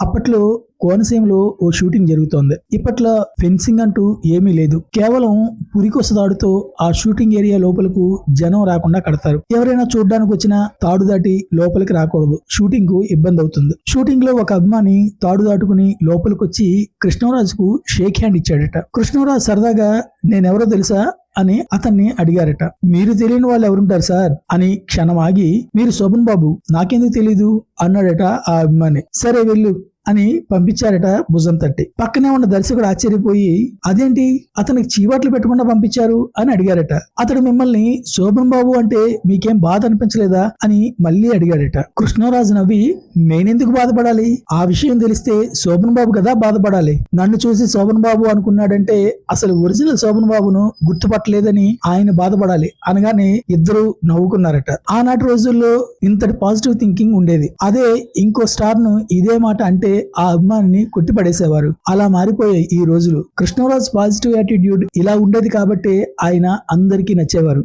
అప్పట్లో కోనసీమలో ఓ షూటింగ్ జరుగుతోంది. ఇప్పట్లో ఫెన్సింగ్ అంటూ ఏమీ లేదు. కేవలం పురికొస దాడుతో ఆ షూటింగ్ ఏరియా లోపలకు జనం రాకుండా కడతారు. ఎవరైనా చూడడానికి వచ్చినా తాడు దాటి లోపలికి రాకూడదు. షూటింగ్కు ఇబ్బంది అవుతుంది. షూటింగ్లో ఒక అభిమాని తాడు దాటుకుని లోపలికి వచ్చి కృష్ణరాజుకు షేక్ హ్యాండ్ ఇచ్చాడట. కృష్ణరాజు సరదాగా నేనెవరో తెలుసా? అని అతన్ని అడిగారట. మీరు తెలియని వాళ్ళు ఎవరుంటారు సార్? అని క్షణం ఆగి మీరు శోభన్ బాబు నాకెందుకు తెలీదు? అన్నాడట ఆ అభిమాని. సరే వెళ్ళు అని పంపించారట భుజం తట్టి. పక్కనే ఉన్న దర్శకుడు ఆశ్చర్యపోయి అదేంటి? అతనికి చీవాట్లు పెట్టకుండా పంపించారు? అని అడిగారట. అతడు మిమ్మల్ని శోభన్ బాబు అంటే మీకేం బాధ అనిపించలేదా? అని మళ్ళీ అడిగాడట. కృష్ణరాజు నవ్వి నేనెందుకు బాధపడాలి? ఆ విషయం తెలిస్తే శోభన్ బాబు కదా బాధపడాలి. నన్ను చూసి శోభన్ బాబు అనుకున్నాడంటే అసలు ఒరిజినల్ శోభన్ బాబును గుర్తుపట్టలేదని ఆయన బాధపడాలి. అనగానే ఇద్దరు నవ్వుకున్నారట. ఆనాటి రోజుల్లో ఇంతటి పాజిటివ్ థింకింగ్ ఉండేది. అదే ఇంకో స్టార్ను ఇదే మాట అంటే ఆ అభిమానిని కొట్టిపడేసేవారు. అలా మారిపోయాయి ఈ రోజులు. కృష్ణరాజ్ పాజిటివ్ యాటిట్యూడ్ ఇలా ఉండేది కాబట్టే ఆయన అందరికీ నచ్చేవారు.